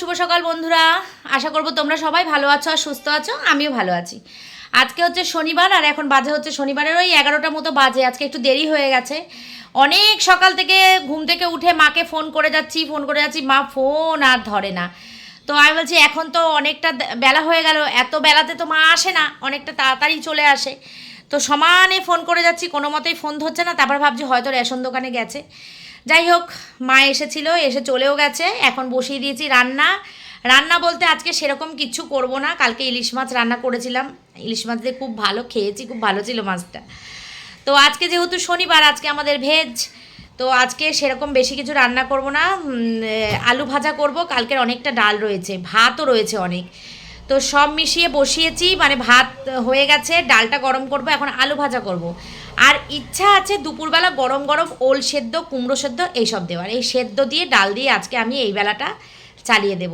শুভ সকাল বন্ধুরা। আশা করব তোমরা সবাই ভালো আছো আর সুস্থ আছো, আমিও ভালো আছি। আজকে হচ্ছে শনিবার আর এখন বাজে হচ্ছে শনিবারের ওই এগারোটার মতো বাজে, আজকে একটু দেরি হয়ে গেছে। অনেক সকাল থেকে ঘুম থেকে উঠে মাকে ফোন করে যাচ্ছি, ফোন করে যাচ্ছি, মা ফোন আর ধরে না। তো আমি বলছি, এখন তো অনেকটা বেলা হয়ে গেল, এত বেলাতে তো মা আসে না, অনেকটা তাড়াতাড়ি চলে আসে। তো সমানে ফোন করে যাচ্ছি, কোনো মতেই ফোন ধরছে না, তারপর ভাবছি হয়তো রেশন দোকানে গেছে। যাই হোক, মা এসেছিল, এসে চলেও গেছে। এখন বসিয়ে দিয়েছি রান্না। রান্না বলতে আজকে সেরকম কিছু করব না, কালকে ইলিশ মাছ রান্না করেছিলাম। ইলিশ মাছ দিয়ে খুব ভালো খেয়েছি, খুব ভালো ছিল মাছটা। তো আজকে যেহেতু শনিবার, আজকে আমাদের ভেজ, তো আজকে সেরকম বেশি কিছু রান্না করব না। আলু ভাজা করব, কালকের অনেকটা ডাল রয়েছে, ভাতও রয়েছে অনেক। তো সব মিশিয়ে বসিয়েছি মানে ভাত হয়ে গেছে, ডালটা গরম করব, এখন আলু ভাজা করব। আর ইচ্ছা আছে দুপুরবেলা গরম গরম ওল সেদ্ধ কুমড়ো সেদ্ধ এইসব দেওয়ার। এই সেদ্ধ দিয়ে ডাল দিয়ে আজকে আমি এই বেলাটা চালিয়ে দেব।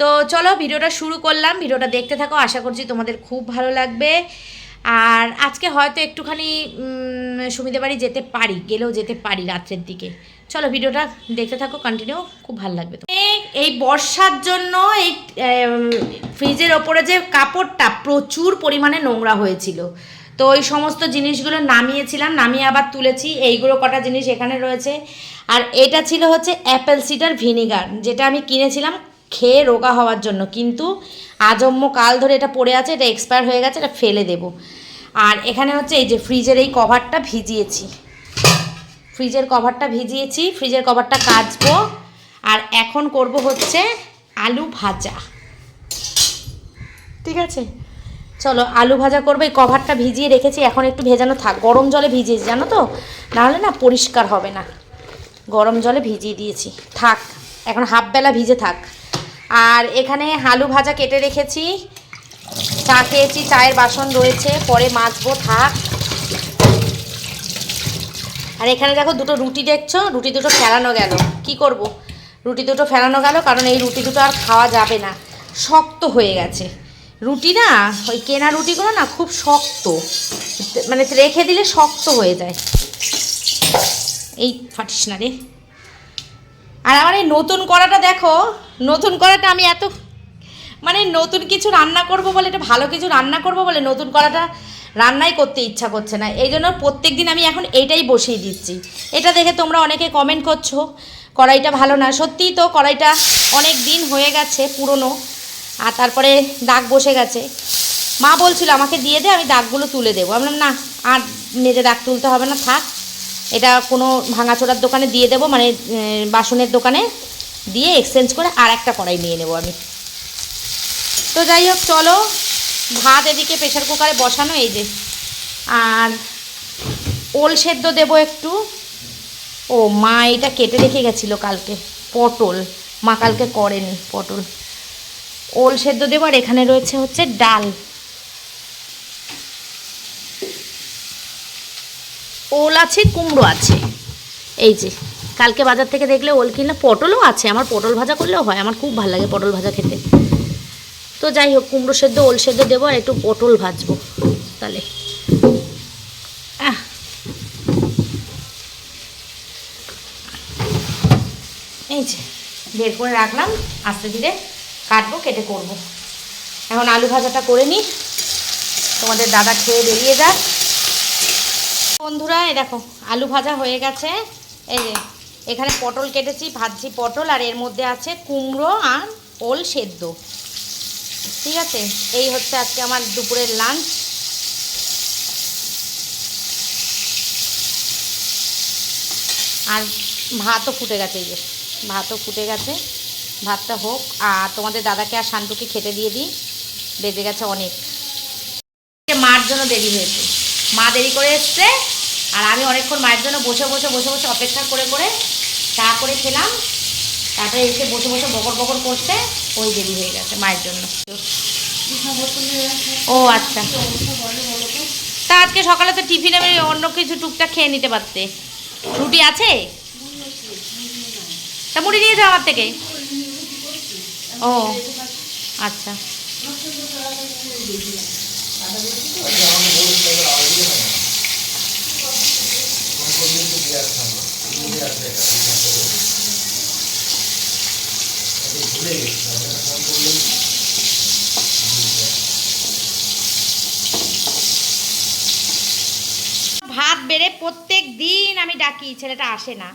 তো চলো ভিডিওটা শুরু করলাম। ভিডিওটা দেখতে থাকো আশা করছি তোমাদের খুব ভালো লাগবে। আর আজকে হয়তো একটুখানি উম, সুমিদের বাড়ি যেতে পারি গেলেও যেতে পারি রাত্রের দিকে। চলো ভিডিওটা দেখতে থাকো কন্টিনিউ খুব ভালো লাগবে এই বর্ষার জন্য এই ফ্রিজের ওপরে যে কাপড়টা প্রচুর পরিমাণে নোংরা হয়েছিল। তো ওই সমস্ত জিনিসগুলো নামিয়েছিলাম, নামিয়ে আবার তুলেছি। এইগুলো কটা জিনিস এখানে রয়েছে। আর এটা ছিল হচ্ছে অ্যাপেল সিডার ভিনিগার যেটা আমি কিনেছিলাম খেয়ে রোগা হওয়ার জন্য। কিন্তু আজম্ম কাল ধরে এটা পড়ে আছে, এটা এক্সপায়ার হয়ে গেছে, এটা ফেলে দেব। আর এখানে হচ্ছে এই যে ফ্রিজের এই কভারটা ভিজিয়েছি। ফ্রিজের কভারটা ভিজিয়েছি ফ্রিজের কভারটা কাচবো। আর এখন করব হচ্ছে আলু ভাজা। ঠিক আছে? চলো আলু ভাজা করবে। এই কভারটা ভিজিয়ে রেখেছি, এখন একটু ভেজানো থাক। গরম জলে ভিজিয়েছি, জানো তো? নাহলে না পরিষ্কার হবে না। গরম জলে ভিজিয়ে দিয়েছি। থাক, এখন হাফ বেলা ভিজে থাক। আর এখানে আলু ভাজা কেটে রেখেছি। চা খেয়েছি, চায়ের বাসন রয়েছে, পরে মাজবো, থাক। আর এখানে দেখো দুটো রুটি দেখছ? রুটি দুটো ফেলানো গেল। কি করব? রুটি দুটো ফেলানো গেল, কারণ এই রুটি দুটো আর খাওয়া যাবে না। শক্ত হয়ে গেছে। রুটি না, ওই কেনা রুটিগুলো না খুব শক্ত। মানে রেখে দিলে শক্ত হয়ে যায়। এই ফাটিস না রে। আর আমার এই নতুন কড়াটা দেখো, নতুন কড়াটা আমি এত মানে নতুন কিছু রান্না করব বলে, এটা ভালো কিছু রান্না করব বলে নতুন কড়াটা রান্নাই করতে ইচ্ছা করছে না। এই জন্য প্রত্যেক দিন আমি এখন এইটাই বসিয়ে দিচ্ছি। এটা দেখে তোমরা অনেকে কমেন্ট করছ, কড়াইটা ভালো না। সত্যিই তো কড়াইটা অনেক দিন হয়ে গেছে পুরনো। আর তারপরে দাগ বসে গেছে। মা বলছিল, আমাকে দিয়ে দে, আমি দাগগুলো তুলে দেবো। আমি না, আর মেজে দাগ তুলতে হবে না, থাক। এটা কোনো ভাঙাচোরার দোকানে দিয়ে দেবো মানে বাসনের দোকানে দিয়ে এক্সচেঞ্জ করে আর একটা কড়াই নিয়ে নেব আমি। তো যাই হোক, চলো, ভাত এদিকে প্রেশার কুকারে বসানো, এই যে। আর ওল সেদ্ধ দেবো একটু। ও মা, এটা কেটে রেখে গেছিল কালকে, পটল। মা কালকে করেনি পটল। ওল সেদ্ধ দেবো আর এখানে রয়েছে হচ্ছে ডাল। ওল আছে, কুমড়ো আছে। এই যে, কালকে বাজার থেকে দেখলে ওল কিনলে পটলও আছে, আমার পটল ভাজা করলেও হয়, আমার খুব ভালো লাগে পটল ভাজা খেতে। তো যাই হোক, কুমড়ো সেদ্ধ, ওল সেদ্ধ দেবো আর একটু পটল ভাজবো, তাহলে। এই যে, বের করে রাখলাম, আস্তে ধীরে। কাটবো, কেটে করব। এখন আলু ভাজাটা করে নিই তোমাদের দাদা খেয়ে বেরিয়ে যাক। বন্ধুরা, এই দেখো, আলু ভাজা হয়ে গেছে। এই যে, এখানে পটল কেটেছি, ভাজছি পটল, আর এর মধ্যে আছে কুমড়ো আর ওল সেদ্ধ। ঠিক আছে? এই হচ্ছে আজকে আমার দুপুরের লাঞ্চ আর ভাতও ফুটে গেছে, এই যে, ভাতও ফুটে গেছে। ভাতটা হোক। আর তোমাদের দাদাকে আর শান্তুকে খেতে দিয়ে দিই। বেজে গেছে অনেক। মার জন্য দেরি হয়েছে। মা দেরি করে এসছে। আর আমি অনেকক্ষণ মায়ের জন্য বসে বসে বসে বসে অপেক্ষা করে করে চা করে খেলাম। তারপরে এসে বসে বসে বকর বকর করতে ওই দেরি হয়ে গেছে মায়ের জন্য। ও আচ্ছা। তা আজকে সকালে তো টিফিনে অন্য কিছু টুকটাক খেয়ে নিতে পারতে। রুটি আছে? তা মুড়ি নিয়ে যাও আমার থেকে। ও আচ্ছা। ভাত বেড়ে প্রত্যেক দিন আমি ডাকি ছেলেটা আসে না।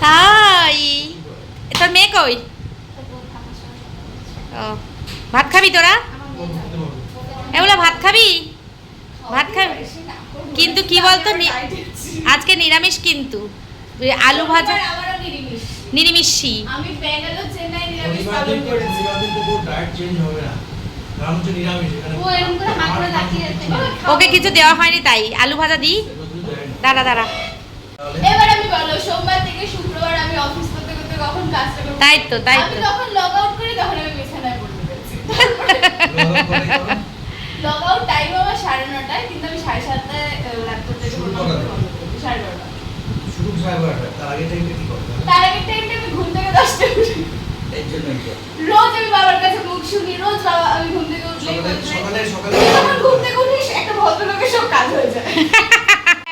তাই? তোর মেয়ে কই? ভাত খাবি তোরা? এগুলো ভাত খাবি? ভাত খাবি? কিন্তু কি বলতো নি- আজকে নিরামিষ কিন্তু। আলু ভাজা নিরামিষ। আমি ব্যাঙ্গালোর চেন্নাই পালন করেছি। ডায়েট চেঞ্জ হবে না। ওকে কিছু দেওয়া হয়নি তাই। আলু ভাজা দিই। দাঁড়া দাঁড়া। এবার আমি বলো সোমবার থেকে শুক্রবার আমি অফিস তাই তো তাই তো। যখন লগ আউট করি তখন আমি বিছানায় পড়তে যাচ্ছি লগ আউট করে করো। লগ আউট টাইম আমার সাড়ে নটায় কিন্তু আমি সাড়ে সাতটায় ল্যাপটপ থেকে শুরু বন্ধ কটা? করে বন্ধ করি, সাড়ে নটা শুরু সাড়ে বারোটা তার আগে টাইমটা কি করবে তার আগের টাইমটা আমি ঘুম থেকে দশটা উঠি। এর জন্যই তো রোজ আমি বাবার কাছে মুখ শুনি রোজ বাবা আমি ঘুম থেকে উঠলে সকালে সকালে সকালে ঘুম থেকে উঠে একটা ভদ্রলোকের সব কাজ হয়ে যায়।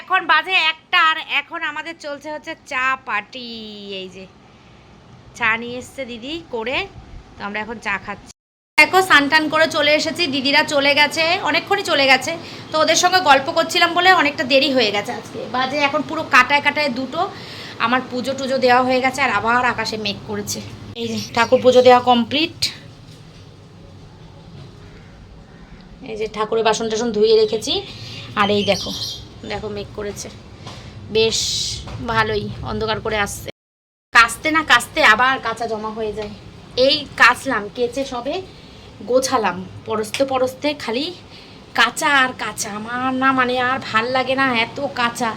এখন বাজে একটা আর এখন আমাদের চলছে হচ্ছে চা পার্টি এই যে। চা নিয়ে এসছে দিদি করে, তো আমরা এখন চা খাচ্ছি। দেখো টান করে চলে এসেছি, দিদিরা চলে গেছে, অনেকক্ষণই চলে গেছে, তো ওদের সঙ্গে গল্প করছিলাম বলে অনেকটা দেরি হয়ে গেছে আজকে। বাজে এখন পুরো কাটায় কাটায় দুটো, আমার পুজো টুজো দেওয়া হয়ে গেছে আর আবার আকাশে মেঘ করেছে। এই যে, ঠাকুর পুজো দেওয়া কমপ্লিট। এই যে, ঠাকুরের বাসন টাসন ধুয়ে রেখেছি, আর এই দেখো দেখো মেঘ করেছে। বেশ ভালোই, অন্ধকার করে আসছে। কাচতে না কাচতে আবার কাঁচা জমা হয়ে যায়। এই কাচলাম, কেচে সবে গোছালাম। পরস্তে পরস্তে খালি কাঁচা আর কাঁচা। আমার না মানে আর ভালো লাগে না, এত কাঁচা।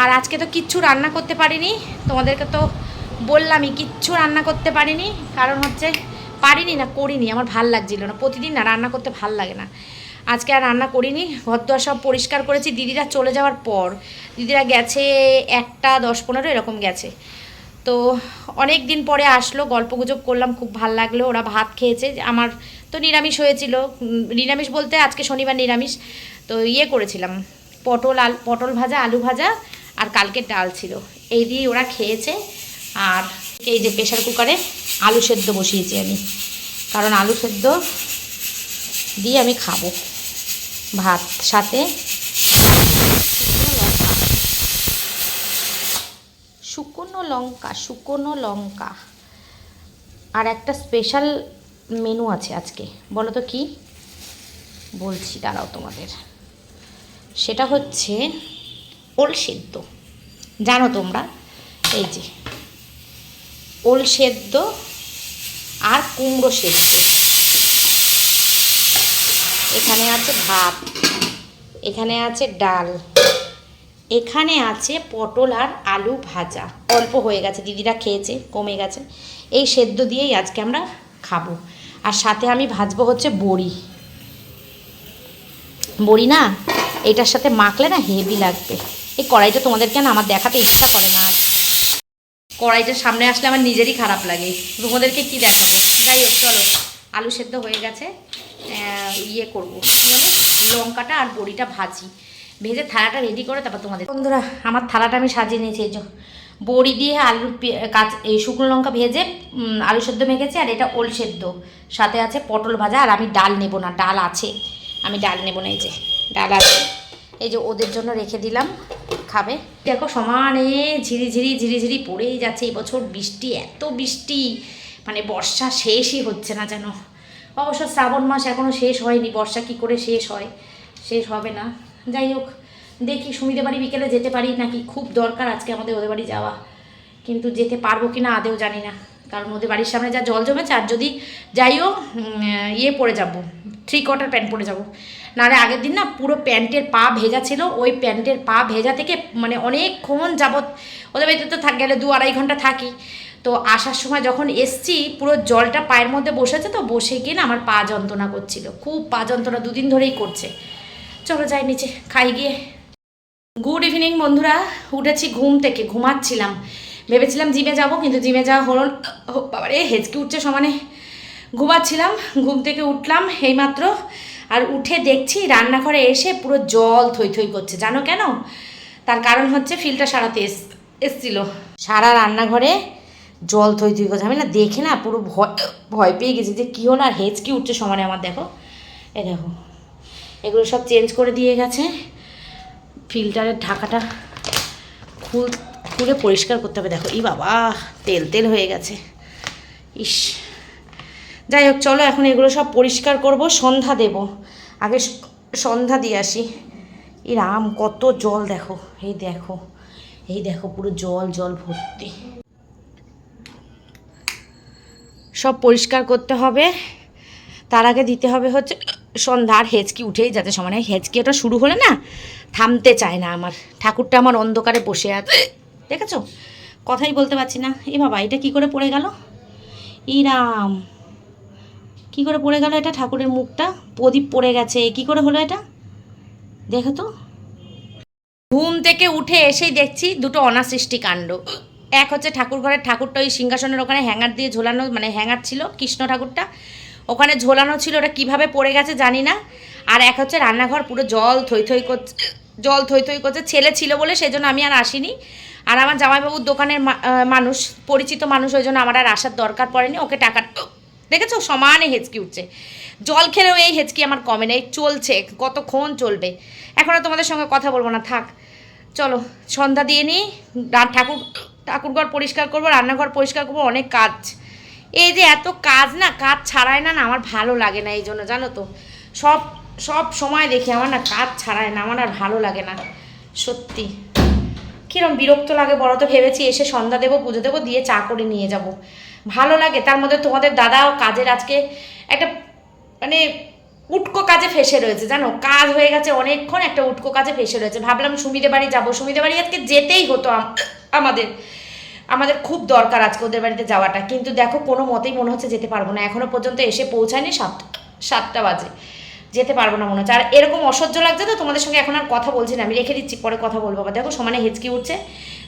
আর আজকে তো কিচ্ছু রান্না করতে পারিনি। তোমাদেরকে তো বললামই, কিচ্ছু রান্না করতে পারিনি। কারণ হচ্ছে পারিনি না, করিনি। আমার ভালো লাগছিল না। প্রতিদিন না রান্না করতে ভালো লাগে না। আজকে আর রান্না করিনি। ঘর দোয়ার সব পরিষ্কার করেছি। দিদিরা চলে যাওয়ার পর। দিদিরা গেছে একটা দশ পনেরো, এরকম গেছে। তো অনেক দিন পরে আসলো গল্প গুজব করলাম, খুব ভালো লাগল, ওরা ভাত খেয়েছে, আমার তো নিরামিষ হয়েছিল। নিরামিষ বলতে আজকে শনিবার নিরামিষ, তো ইয়ে করেছিলাম, পটল আল, পটল ভাজা, আলু ভাজা আর কালকে ডাল ছিল। এই দিয়ে ওরা খেয়েছে আর এই যে প্রেশার কুকারে আলু সেদ্ধ বসিয়েছি আমি। কারণ আলু সেদ্ধ দিয়ে আমি খাব ভাত সাথে শুকনো লঙ্কা শুকনো লঙ্কা। আর একটা স্পেশাল মেনু আছে আজকে। বলো তো কি? বলছি, দাঁড়াও তোমাদের। সেটা হচ্ছে ওল সেদ্ধ। জানো তোমরা? এই যে, ওল সেদ্ধ আর কুমড়ো সেদ্ধ। এখানে আছে ভাত, এখানে আছে ডাল। এখানে আছে পটল আর আলু ভাজা। অল্প হয়ে গেছে, দিদিরা খেয়েছে, কমে গেছে। এই সেদ্ধ দিয়েই আজকে আমরা খাব। আর সাথে আমি ভাজবো হচ্ছে বড়ি। বড়ি না, এটার সাথে মাখলে না হেভি লাগবে। এই কড়াইটা তোমাদেরকে না আমার দেখাতে ইচ্ছা করে না আর কড়াইটা সামনে আসলে আমার নিজেরই খারাপ লাগে। তোমাদেরকে কি দেখাবো? যাই হোক, চলো। আলু সেদ্ধ হয়ে গেছে। ইয়ে করব। কী লঙ্কাটা আর বড়িটা ভাজি। ভেজে থালাটা রেডি করে তারপর তোমাদের বন্ধুরা, আমার থালাটা আমি সাজিয়ে নিয়েছি, এই বড়ি দিয়ে আলু কাঁচ এই শুকনো লঙ্কা ভেজে আলু সেদ্ধ মেখেছি, আর এটা ওল সেদ্ধ। সাথে আছে পটল ভাজা, আর আমি ডাল নেব না, ডাল আছে। আমি ডাল নেব না, এই যে, ডাল আছে। এই যে ওদের জন্য রেখে দিলাম, খাবে। দেখো সমানে ঝিরিঝিরি ঝিরিঝিরি পড়েই যাচ্ছে এবছর বৃষ্টি, এত বৃষ্টি। মানে বর্ষা শেষই হচ্ছে না যেন। অবশ্য শ্রাবণ মাস এখনও শেষ হয়নি, বর্ষা কি করে শেষ হয়? শেষ হবে না। যাই হোক, দেখি সুমিদের বাড়ি বিকেলে যেতে পারি নাকি খুব দরকার আজকে আমাদের ওদের বাড়ি যাওয়া। কিন্তু যেতে পারব কি না আদেও জানি না, কারণ ওদের বাড়ির সামনে যা জল জমেছে আর যদি যাইও ইয়ে পরে যাব থ্রি কোয়ার্টার প্যান্ট পরে যাব। নাহলে আগের দিন না পুরো প্যান্টের পা ভেজা ছিল, ওই প্যান্টের পা ভেজা থেকে মানে অনেকক্ষণ যাবৎ ওদের বাড়িতে তো থাক, গেলে দু আড়াই ঘণ্টা থাকি। তো আসার সময় যখন এসছি, পুরো জলটা পায়ের মধ্যে বসেছে তো, বসে গিয়ে না আমার পা যন্ত্রণা করছিল, খুব পা যন্ত্রণা দুদিন ধরেই করছে। চলো যাই নিচে, খাই গিয়ে। গুড ইভিনিং বন্ধুরা। উঠেছি ঘুম থেকে, ঘুমাচ্ছিলাম। ভেবেছিলাম জিমে যাব, কিন্তু জিমে যাওয়া হলো বাবারে, হেঁচকি উঠছে সমানে। ঘুমাচ্ছিলাম, ঘুম থেকে উঠলাম এইমাত্র। আর উঠে দেখছি রান্নাঘরে এসে পুরো জল থই থই করছে। জানো কেন? তার কারণ হচ্ছে ফিল্টার সারাতে এস, এসছিল। সারা রান্নাঘরে জল থই থই করছে। আমি না দেখে না, পুরো ভয় ভয় পেয়ে গেছি যে কী হলো আর হেঁচকি উঠছে সমানে আমার, দেখো। এ দেখো। এগুলো সব চেঞ্জ করে দিয়ে গেছে। ফিল্টারের ঢাকাটা খুল, খুলে পরিষ্কার করতে হবে। দেখো, ই বাবা, তেল তেল হয়ে গেছে। ইস। যাই হোক, চলো এখন এগুলো সব পরিষ্কার করব, সন্ধ্যা দেব। আগে সন্ধ্যা দিয়ে আসি। এই রাম কত জল, দেখো। এই দেখো এই দেখো, পুরো জল জল ভর্তি। সব পরিষ্কার করতে হবে। তার আগে দিতে হবে হচ্ছে সন্ধ্যা আর হেঁচকি উঠেই যাতে সমানে হেঁচকি ওটা শুরু হলে না থামতে চায় না আমার। ঠাকুরটা আমার অন্ধকারে বসে আছে। দেখেছ? কথাই বলতে পারছি না। এ বাবা, এটা কি করে পড়ে গেল? ইরাম কি করে পড়ে গেল এটা ঠাকুরের মুখটা? প্রদীপ পড়ে গেছে। কি করে হলো এটা? দেখো তো। ঘুম থেকে উঠে এসেই দেখছি দুটো অনাসৃষ্টি কাণ্ড। এক হচ্ছে ঠাকুর ঘরের ঠাকুরটা ওই সিংহাসনের ওখানে হ্যাঙ্গার দিয়ে ঝোলানো মানে হ্যাঙ্গার ছিল, কৃষ্ণ ঠাকুরটা। ওখানে ঝোলানো ছিল, ওটা কীভাবে পড়ে গেছে জানি না। আর এক হচ্ছে রান্নাঘর পুরো জল থই থই করছে জল থই থই করছে, ছেলে ছিল বলে সেই জন্য আমি আর আসিনি। আর আমার জামাইবাবুর দোকানের মানুষ, পরিচিত মানুষ ওই জন্য আমার আর আসার দরকার পড়েনি, ওকে টাকা দেখেছ? সমানে হেঁচকি উঠছে। জল খেলেও এই হেঁচকি আমার কমে নেই, চলছে, কতক্ষণ চলবে? এখন আর তোমাদের সঙ্গে কথা বলব না, থাক। চলো, সন্ধ্যা দিয়ে নিই ঠাকুর ঠাকুরঘর পরিষ্কার করব, রান্নাঘর পরিষ্কার করব, অনেক কাজ। এই যে এত কাজ না, কাজ ছাড়ায় না না, আমার ভালো লাগে না এই জন্য, জানো তো। সব সব সময় দেখি আমার না কাজ ছাড়ায় না, আমার আর ভালো লাগে না, সত্যি। কিরম বিরক্ত লাগে বড় তো, ভেবেছি এসে সন্ধ্যা দেবো, পুজো দেবো, দিয়ে চা করে নিয়ে যাব। ভালো লাগে, তার মধ্যে তোমাদের দাদাও কাজের আজকে একটা মানে উটকো কাজে ফেসে রয়েছে, জানো? কাজ হয়ে গেছে অনেকক্ষণ, একটা উটকো কাজে ফেসে রয়েছে। ভাবলাম সুমিদে বাড়ি যাব সুমিদে বাড়ি আজকে যেতেই হতো আমাদের। আমাদের খুব দরকার আজকে ওদের বাড়িতে যাওয়াটা। কিন্তু দেখো, কোনো মতেই মনে হচ্ছে যেতে পারব না। এখনও পর্যন্ত এসে পৌঁছায়নি সাতটা সাতটা বাজে। যেতে পারব না মনে হচ্ছে। আর এরকম অসহ্য লাগছে তো তোমাদের সঙ্গে এখন আর কথা বলছি না। আমি রেখে দিচ্ছি, পরে কথা বলব। আবার দেখো, সমানে হেঁচকি উঠছে।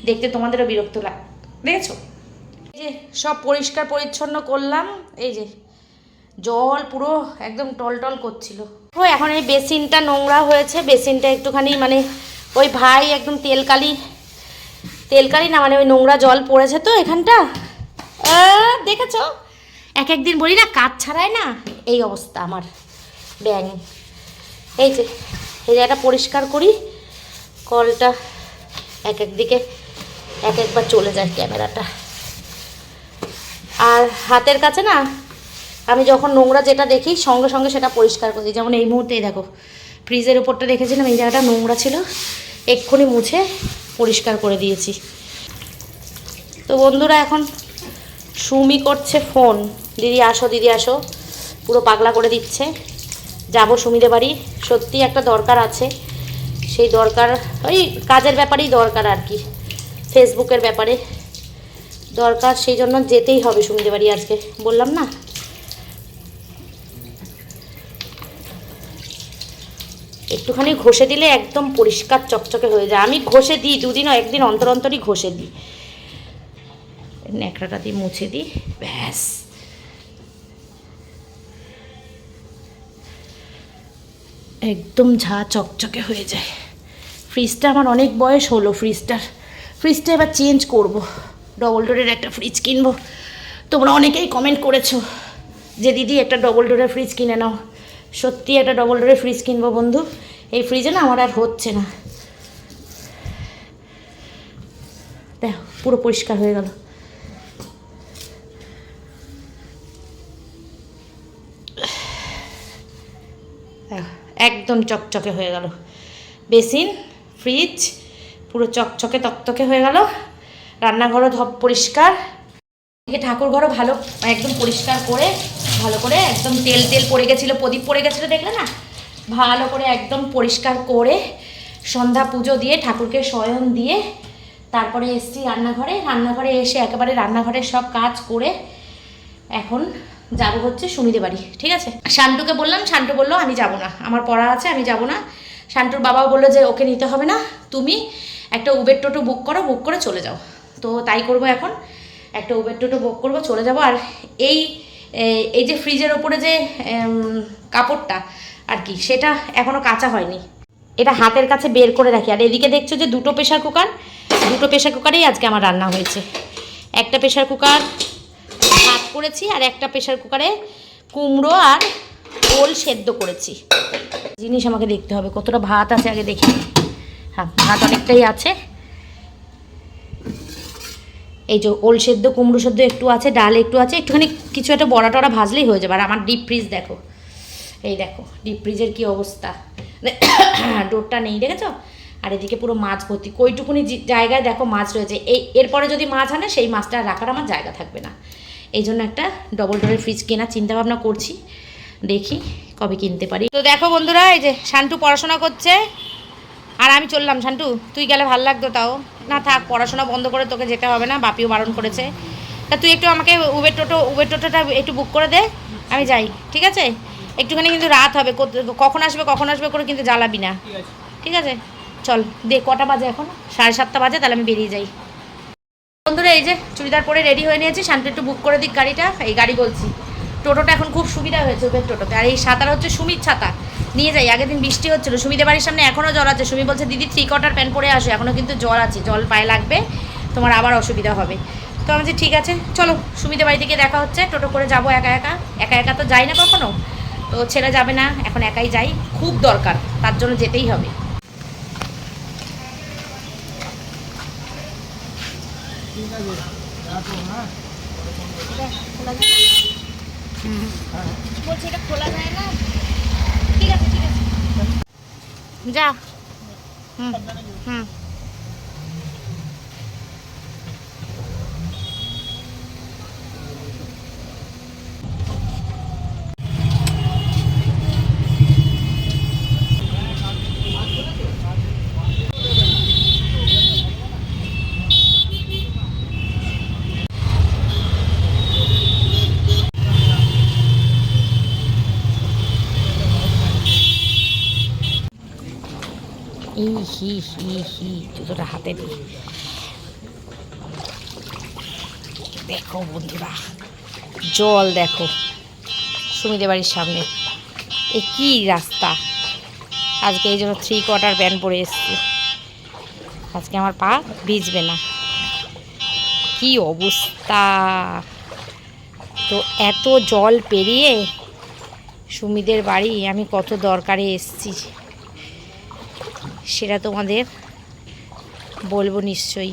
দেখতে তোমাদেরও বিরক্ত লাগ দেখেছ? এই যে সব পরিষ্কার পরিচ্ছন্ন করলাম। এই যে জল পুরো একদম টলটল করছিল। ও, এখন এই বেসিনটা নোংরা হয়েছে। বেসিনটা একটুখানি মানে ওই ভাই একদম তেলকালি তেলকালি না মানে ওই নোংরা জল পড়েছে তো এখানটা। দেখেছ? এক একদিন বলি না কাজ ছাড়ায় না এই অবস্থা আমার ব্যাং এই যে এই জায়গাটা পরিষ্কার করি কলটা এক এক দিকে এক একবার চলে যায় ক্যামেরাটা। আর হাতের কাছে না আমি যখন নোংরা যেটা দেখি সঙ্গে সঙ্গে সেটা পরিষ্কার করি যেমন এই মুহূর্তে এই দেখো ফ্রিজের উপরটা দেখেছিলাম এই জায়গাটা নোংরা ছিল এক্ষুনি মুছে পরিষ্কার করে দিয়েছি। তো বন্ধুরা এখন সুমি করছে ফোন। দিদি আসো দিদি আসো। পুরো পাগলা করে দিচ্ছে। যাব সুমিদের বাড়ি। সত্যি একটা দরকার আছে। সেই দরকার, ওই কাজের ব্যাপারেই দরকার আর কি। ফেসবুকের ব্যাপারে দরকার, সেই জন্য যেতেই হবে সুমিদের বাড়ি আজকে। বললাম না? একটুখানি ঘষে দিলে একদম পরিষ্কার চকচকে হয়ে যায়। আমি ঘষে দিই, দুদিন একদিন অন্তর অন্তরই ঘষে দিই। ন্যাকড়াটা দিয়ে মুছে দিই, ব্যাস। একদম ঝা চকচকে হয়ে যায়। ফ্রিজটা আমার অনেক বয়স হলো ফ্রিজটার। ফ্রিজটা এবার চেঞ্জ করব। ডবল ডোরের একটা ফ্রিজ কিনবো। তোমরা অনেকেই কমেন্ট করেছ যে, দিদি, একটা ডবল ডোরের ফ্রিজ কিনে নাও। সত্যি একটা ডবল ডোরের ফ্রিজ কিনবো বন্ধু। এই ফ্রিজে না আমার আর হচ্ছে না। দেখো, পুরো পরিষ্কার হয়ে গেল। একদম চকচকে হয়ে গেল। বেসিন ফ্রিজ পুরো চকচকে তকতকে হয়ে গেল। রান্নাঘরও ধপ পরিষ্কার। ঠাকুর ঘরও ভালো, একদম পরিষ্কার করে ভালো করে একদম তেল তেল পড়ে গেছিল, প্রদীপ পড়ে গেছিল, দেখলে না? ভালো করে একদম পরিষ্কার করে সন্ধ্যা পুজো দিয়ে ঠাকুরকে শয়ন দিয়ে তারপরে এসছি রান্নাঘরে। রান্নাঘরে এসে একেবারে রান্নাঘরের সব কাজ করে এখন যাব হচ্ছে সুমিদে বাড়ি, ঠিক আছে? শান্টুকে বললাম, শান্টু বলল, আমি যাব না। আমার পড়া আছে, আমি যাব না। শান্টুর বাবাও বলল যে, ওকে নিতে হবে না। তুমি একটা উবের টোটো বুক করো বুক করে চলে যাও। তো তাই করব এখন। একটা উবের টোটো বুক করব, চলে যাব। আর এই এই যে ফ্রিজের ওপরে যে কাপড়টা আর কি, সেটা এখনও কাঁচা হয়নি। এটা হাতের কাছে বের করে রাখি। আর এদিকে দেখছ যে দুটো প্রেশার কুকার দুটো প্রেশার কুকারেই আজকে আমার রান্না হয়েছে। একটা প্রেশার কুকার ভাত করেছি আর একটা প্রেশার কুকারে কুমড়ো আর ওল সেদ্ধ করেছি। জিনিস আমাকে দেখতে হবে, কতটা ভাত আছে আগে দেখি। হ্যাঁ ভাত অনেকটাই আছে। এই যে ওল সেদ্ধ, কুমড়ো সেদ্ধ একটু আছে, ডাল একটু আছে, একটুখানি কিছু একটা বড়া টড়া ভাজলেই হয়ে যাবে। আর আমার ডিপ ফ্রিজ দেখো। এই দেখো ডিপ ফ্রিজের কী অবস্থা। ডোরটা নেই, দেখেছ? আর এদিকে পুরো মাছ ভর্তি। কইটুকুনি জায়গায় দেখো মাছ রয়েছে। এই এরপরে যদি মাছ আনে, সেই মাছটা রাখার আমার জায়গা থাকবে না। এই জন্য একটা ডবল ডোরের ফ্রিজ কেনার চিন্তা ভাবনা করছি। দেখি কবে কিনতে পারি। তো দেখো বন্ধুরা, এই যে শান্টু পড়াশোনা করছে। আর আমি চললাম, শান্টু, তুই গেলে ভালো লাগতো তাও। না থাক পড়াশোনা বন্ধ করে তোকে যেতে হবে না বাপিও বারণ করেছে। তা তুই একটু আমাকে উবের টোটো উবের টোটোটা একটু বুক করে দে আমি যাই ঠিক আছে? একটুখানি কিন্তু রাত হবে কখন আসবে কখন আসবে করে কিন্তু জ্বালাবি না। ঠিক আছে। চল দে কটা বাজে এখন? সাড়ে সাতটা বাজে তাহলে আমি বেরিয়ে যাই। বন্ধুরা এই যে চুড়িদার পরে রেডি হয়ে নিয়েছি শান্তি একটু বুক করে দিক গাড়িটা এই গাড়ি বলছি। টোটোটা এখন খুব সুবিধা হয়েছে উবের টোটোতে আর এই সাঁতার হচ্ছে সুমির ছাতা। নিয়ে যাই। আগের দিন বৃষ্টি হচ্ছিল, সুমিদের বাড়ির সামনে এখনও জল আছে। সুমি বলছে, দিদি থ্রি কোয়ার্টার প্যান্ট পরে আসো এখনও কিন্তু জল আছে, জল পায়ে লাগবে, তোমার আবার অসুবিধা হবে। তো আমি ঠিক আছে, চলো, সুমিদের বাড়ি থেকে দেখা হচ্ছে, টোটো করে যাব একা একা। একা একা তো যাই না কখনো, তো ছেড়ে যাবে না, এখন একাই যাই, খুব দরকার, তার জন্য যেতেই হবে। খোলা যায় না? ঠিক আছে ঠিক আছে। যা। হুম হুম। হি হি হি জুতোটা হাতে নিই দেখো বন্ধুরা, জল দেখো, সুমিদের বাড়ির সামনে। এ কি রাস্তা? আজকে এই জন্য থ্রি কোয়ার্টার প্যান্ট পরে এসছি। আজকে আমার পা ভিজবে না। কি অবস্থা? তো এত জল পেরিয়ে সুমিদের বাড়ি আমি কত দরকারে এসছি। সেটা তোমাদের বলব নিশ্চয়ই।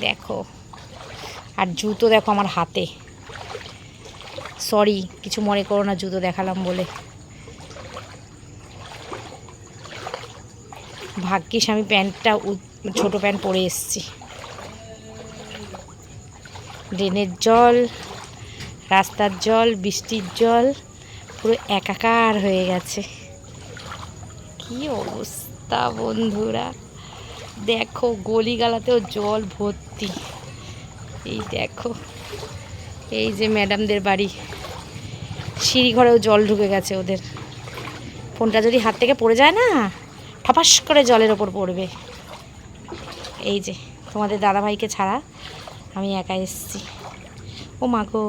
দেখো। আর জুতো দেখো আমার হাতে। সরি কিছু মনে করো না, জুতো দেখালাম বলে। ভাগ্যিস আমি প্যান্টটা ছোট প্যান্ট পরে এসেছি। ড্রেনের জল, রাস্তার জল, বৃষ্টির জল, পুরো একাকার হয়ে গেছে। কি অবস্থা? বন্ধুরা, দেখো গলিগালাতেও জল ভর্তি। এই দেখো, এই যে ম্যাডামদের বাড়ি। সিঁড়ি ঘরেও জল ঢুকে গেছে ওদের। ফোনটা যদি হাত থেকে পড়ে যায় না, ঠপাস করে জলের ওপর পড়বে। এই যে তোমাদের দাদাভাইকে ছাড়া আমি একা এসেছি। ও মা গো।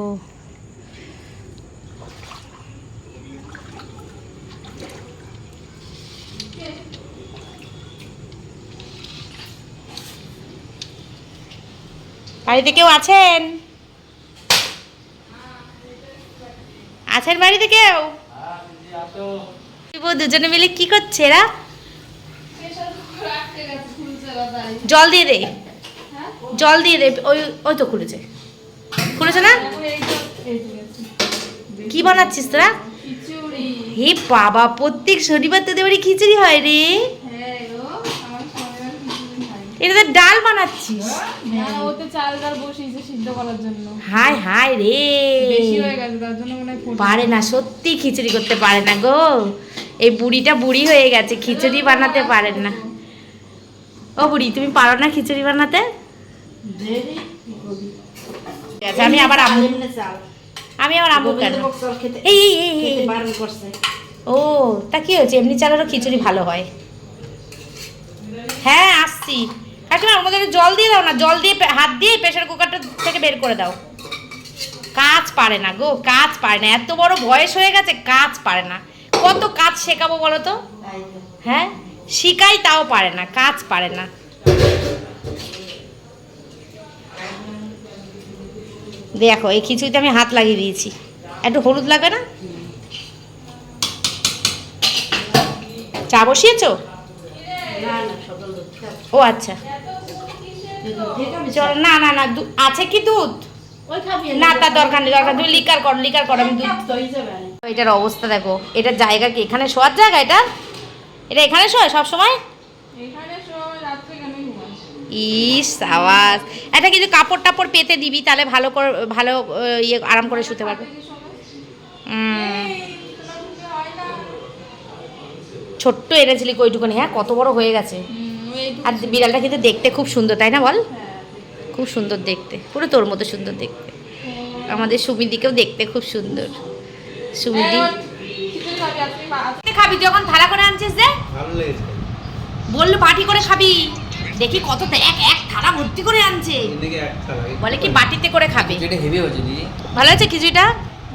বাড়িতে কেউ আছেন? আছেন বাড়িতে কেউ? দুজনে মিলে কি করছে এরা? জল দিয়ে দে। জল দিয়ে দে। ওই ওই তো খুলেছে। খুলেছে না? কি বানাচ্ছিস তোরা? হে বাবা প্রত্যেক শনিবার তোদের বাড়ি খিচুড়ি হয় রে। এটা তো ডাল বানাচ্ছিস? হ্যাঁ ওতে চাল ডাল বসিয়েছে সিদ্ধ করার জন্য। হায় হায় রে। বেশি হয়ে গেছে তার জন্য মনে পারে না সত্যি খিচুড়ি করতে পারে না গো। এই বুড়িটা বুড়ি হয়ে গেছে খিচুড়ি বানাতে পারেন না। ও বুড়ি তুমি পারো না খিচুড়ি বানাতে? আমি আবার আম্মু আমি আবার আম্মু কেন? এই এই, এই, এই, এই। ও তা কি হয়েছে? এমনি চালেরও খিচুড়ি ভালো হয়। হ্যাঁ আসছি। কাকিমা আমাদের জল দিয়ে দাও না, জল দিয়ে হাত দিয়ে প্রেশার কুকারটা থেকে বের করে দাও। কাজ পারে না গো, কাজ পারে না, এত বড় বয়স হয়ে গেছে, কাজ পারে না। কত কাজ শেখাবো বলো তো? হ্যাঁ? শিখাই তাও পারে না, কাজ পারে না। দেখো, এই খিচুড়িতে আমি হাত লাগিয়ে দিয়েছি। একটু হলুদ লাগে না? চা বসিয়েছো? ও আচ্ছা। চল না না না আছে কি দুধ? না তার দরকার নেই দরকার তুমি লিকার করো লিকার করো আমি দুধ এটার অবস্থা দেখো জায়গা কি? এখানে শোয়ার জায়গা এটা? এটা এখানে শোয় সব সময়? ইস আওয়াজ এটা কিছু কাপড় টাপড় পেতে দিবি তাহলে ভালো করে ভালো ইয়ে আরাম করে শুতে পারবে। ছোট্ট এনেছিলি কইটুকুনি হ্যাঁ কত বড় হয়ে গেছে। আর বিড়ালটা কিন্তু দেখতে খুব সুন্দর তাই না বল? খুব সুন্দর দেখতে পুরো তোর মতো সুন্দর দেখতে। আমাদের সুমিদিকেও দেখতে খুব সুন্দর। সুমিদি। খাবি যখন থালা করে আনছিস যে? বলল বাটি করে খাবি। দেখি কত এক এক থালা ভর্তি করে আনছে। বলে কি বাটিতে করে খাবে? ভালো আছে খিচুড়িটা?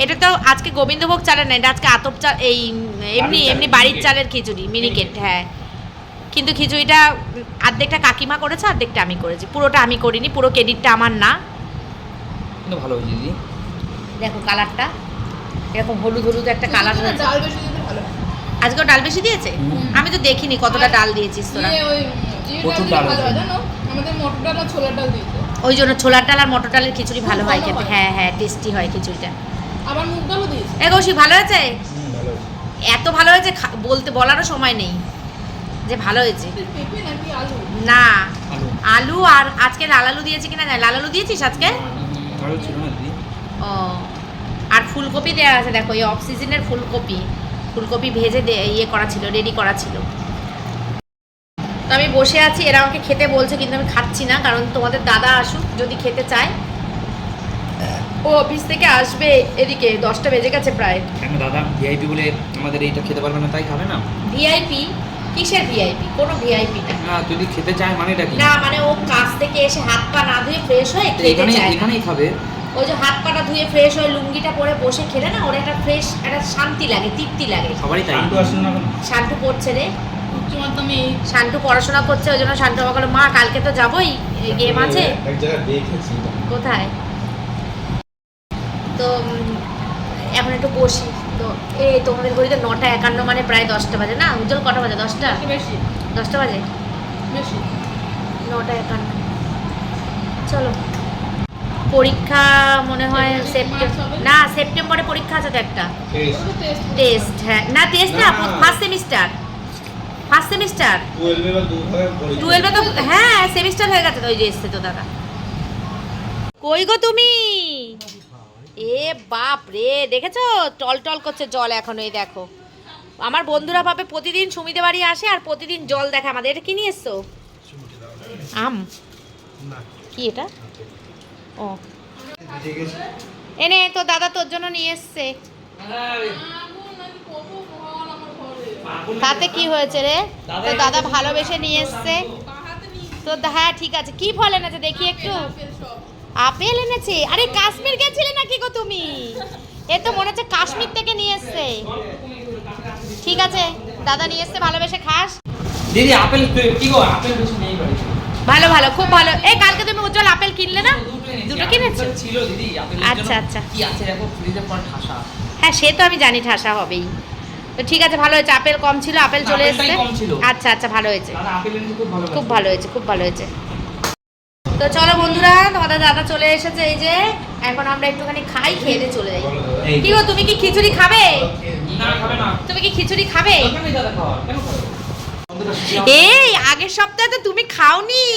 এটা তো আজকে গোবিন্দভোগ চালের না এটা আজকে আতপ চাল এই এমনি এমনি বাড়ির চালের খিচুড়ি মিনিকেট হ্যাঁ। কিন্তু খিচুড়িটা আর্ধেকটা কাকিমা করেছে অর্ধেকটা আমি করেছি। পুরোটা আমি করিনি পুরো ক্রেডিটটা আমার না। কিন্তু ভালো হয়েছে দিদি। দেখো কালারটা এরকম হলুদ হলুদ একটা কালার হয়েছে। ডাল বেশি দিতে ভালো। হয়। আজকেও ডাল বেশি দিয়েছে? আমি তো দেখিনি কতটা ডাল দিয়েছিস তোরা। ইয়ে ওই প্রচুর ডাল ডাল ভালো হয় জানো? আমাদের মটর ডাল আর ছোলার ডাল দিয়েছে। ওই জন্য ছোলার ডাল আর মটর ডালের খিচুড়ি ভালো হয় খেতে। হ্যাঁ। হ্যাঁ টেস্টি হয় খিচুড়িটা। আবার মুগ ডালও দিয়েছে। এ ভালো হয়েছে? এত ভালো হয়েছে বলতে বলারও সময় নেই। যে ভালো হয়েছে। পেঁপে নাকি আলু? না। আলু। আর আজকে লাল আলু দিয়েছি কিনা জানি লাল আলু দিয়েছিস আজকে? ভালো ছিল না দিদি। ও। আর ফুলকপি দেওয়া আছে দেখো এই অফ সিজনের ফুলকপি। ফুলকপি ভেজে দে ইয়ে করা ছিল রেডি করা ছিল। তো আমি বসে আছি এরা আমাকে খেতে বলছে কিন্তু আমি খাচ্ছি না কারণ তোমাদের দাদা আসুক যদি খেতে চায়। ও অফিস থেকে আসবে এদিকে দশটা বেজে গেছে প্রায়। কেন দাদা? ভিআইপি বলে আমাদের এইটা খেতে পারবে না তাই খাবে না? ভিআইপি কিসের ভিআইপি কোনো ভিআইপি না। না যদি খেতে চায় মানেটা কি? না মানে ও কাজ থেকে এসে হাত পা না ধুয়ে ফ্রেশ হয়ে খেতে চায়। এখানেই খাবে। ওই যে হাত পাটা ধুয়ে ফ্রেশ হয়ে লুঙ্গিটা পরে বসে খেলে না ওর একটা ফ্রেশ একটা শান্তি লাগে তৃপ্তি লাগে। সবারই তাই। শান্তু আসুন না কেন? শান্টু পড়ছে রে। উচ্চ মাধ্যমিক। শান্টু পড়াশোনা করছে ওই জন্য শান্টু আমাকে মা কালকে তো যাবোই গেম আছে। এক জায়গায় দেখেছি। কোথায়? তো এখন একটু বসি। তো এই তোমাদের ঘড়িতে নটা একান্ন মানে প্রায় দশটা বাজে না? উজ্জ্বল কটা বাজে? দশটা? বেশি। দশটা বাজে? বেশি। নটা একান্ন। চলো। পরীক্ষা মনে হয় সেপ্টেম্বর না সেপ্টেম্বরে পরীক্ষা আছে তো একটা। টেস্ট হ্যাঁ। না টেস্ট না। First semester first semester. টুয়েলভে তো হ্যাঁ সেমিস্টার হয়ে গেছে তো ওই যে এসছে তো দাদা কই গো তুমি? এ বাপ রে, দেখেছ? টল টল করছে জল এখন এই দেখো। আমার বন্ধুরা ভাবে প্রতিদিন সুমিতে বাড়ি আসে আর প্রতিদিন জল দেখে আমাদের। এটা কি নিয়ে এসছো? আম। কি এটা? ও। এনে তো দাদা তোর জন্য নিয়ে এসছে। তাতে কি হয়েছে রে? তো দাদা ভালোবেসে নিয়ে এসছে। তো হ্যাঁ ঠিক আছে। কি ফল এনেছে? দেখি একটু। আপেল এনেছে। আরে কাশ্মীর গেছিলে নাকি গো তুমি? এ তো মনে হচ্ছে কাশ্মীর থেকে নিয়ে এসছে। ঠিক আছে দাদা নিয়ে এসছে ভালোবেসে খাস। দিদি আপেল কি গো আপেল বেশি নেই ভালো ভালো খুব ভালো। এই কালকে তুমি উজ্জ্বল আপেল কিনলে না? দুটো কিনেছো ছিল দিদি আপেল আচ্ছা, আচ্ছা। কি আছে দেখো ফ্রিজে পর ঠাসা। হ্যাঁ সে তো আমি জানি ঠাসা হবেই। তো ঠিক আছে ভালো হয়েছে আপেল কম ছিল আপেল চলে এসছে। আচ্ছা আচ্ছা ভালো হয়েছে। খুব ভালো হয়েছে খুব ভালো হয়েছে। তো চলো বন্ধুরা তোমাদের দাদা চলে এসেছে এই যে এখন আমরা একটুখানি খাই খেয়ে দিয়ে চলে যাই। কি গো তুমি কি খিচুড়ি খাবে? না খাবে না। তুমি কি খিচুড়ি খাবে? এই আগের সপ্তাহে তো তুমি খাওনি।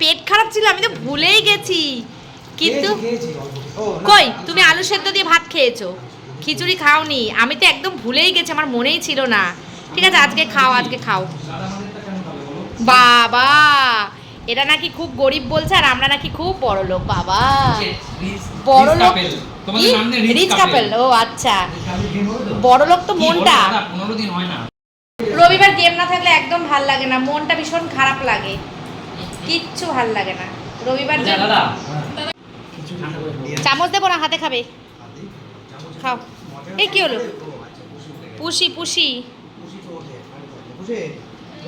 পেট খারাপ ছিল আমি তো ভুলেই গেছি। কিন্তু কই তুমি আলু সেদ্ধ দিয়ে ভাত খেয়েছো? খিচুড়ি খাওনি। আমি তো একদম ভুলেই গেছি আমার মনেই ছিল না। ঠিক আছে আজকে খাও আজকে খাও। বাবা! এটা নাকি খুব গরিব বলছে আর আমরা নাকি খুব বড় লোক বাবা। বড় লোক রিচ কাপেল। কাপেল ও আচ্ছা? বড় লোক? তো মনটা। পনেরো দিন হয় না। রবিবার গেম না থাকলে একদম ভালো লাগে না মনটা ভীষণ খারাপ লাগে। কিচ্ছু ভালো লাগে না। রবিবার খাব। চামচ দেবো না হাতে খাবে? খাও। এই কি হলো? আচ্ছা, পুষি পুষি?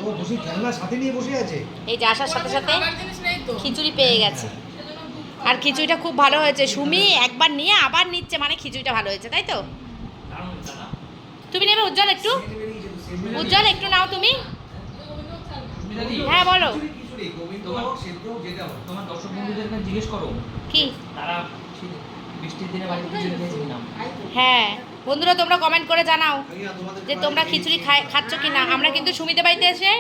ও বসি খেলনা সাথে নিয়ে বসে আছে? এই যে আসার সাথে সাথে খিচুড়ি পেয়ে গেছে। আর খিচুড়িটা খুব ভালো হয়েছে। সুমি একবার নিয়ে আবার নিচ্ছে মানে খিচুড়িটা ভালো হয়েছে তাই তো? তুমি নেবে উজ্জ্বল একটু? উজ্জ্বল একটু নাও তুমি। হ্যাঁ বলো। তোমার তোমার দর্শক বন্ধুদেরকে জিজ্ঞেস করো। কি? তারা হ্যাঁ বন্ধুরা তোমরা কমেন্ট করে জানাও যে তোমরা খিচুড়ি খাচ্ছ কি না আমরা কিন্তু সুমিতে বাড়িতে এসে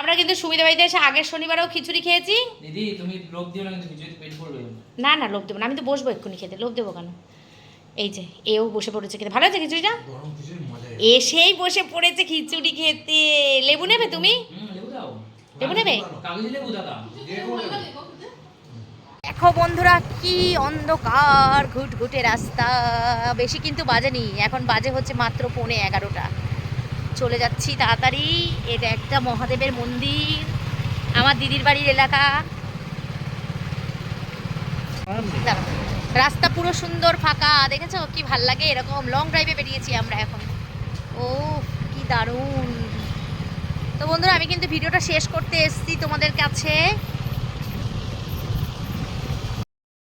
আমরা কিন্তু সুমিতে বাড়িতে এসে আগের শনিবারেও খিচুড়ি খেয়েছি। দিদি তুমি লোক দিও না কিন্তু পেট ভরবে না না লোভ দেবো না। আমি তো বসবো এক্ষুনি খেতে। লোভ দেবো কেন? এই যে এও বসে পড়েছে খেতে। ভালো আছে খিচুড়িটা? গরম খিচুড়ি মজা এসেই বসে পড়েছে খিচুড়ি খেতে। লেবু নেবে তুমি? লেবু নেবে? কাগজি লেবু দাদা। দেখো বন্ধুরা, কি অন্ধকার, ঘুটঘুটে রাস্তা। বেশি কিন্তু বাজেনি। এখন বাজে হচ্ছে মাত্র পৌনে এগারোটা। চলে যাচ্ছি তাড়াতাড়ি। এটা একটা মহাদেবের মন্দির। আমার দিদির বাড়ির এলাকা। রাস্তা পুরো সুন্দর, ফাঁকা। দেখেছ? কি ভালো লাগে। এরকম লং ড্রাইভে বেরিয়েছি আমরা এখন। ও কি দারুণ। তো বন্ধুরা, আমি কিন্তু ভিডিওটা শেষ করতে এসেছি তোমাদের কাছে।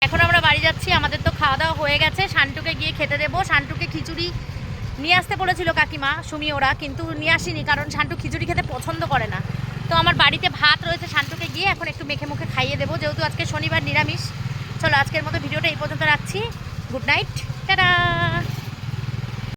এখন আমরা বাড়ি যাচ্ছি, আমাদের তো খাওয়া দাওয়া হয়ে গেছে। শান্টুকে গিয়ে খেতে দেবো। শান্টুকে খিচুড়ি নিয়ে আসতে বলেছিল কাকিমা, সুমি ওরা, কিন্তু নিয়ে আসিনি, কারণ শান্টু খিচুড়ি খেতে পছন্দ করে না। তো আমার বাড়িতে ভাত রয়েছে শান্টুকে গিয়ে, এখন একটু মেখে মুখে খাইয়ে দেবো। যেহেতু আজকে শনিবার নিরামিষ, চলো আজকের মতো ভিডিওটা এই পর্যন্ত রাখছি। Good night. টাটা!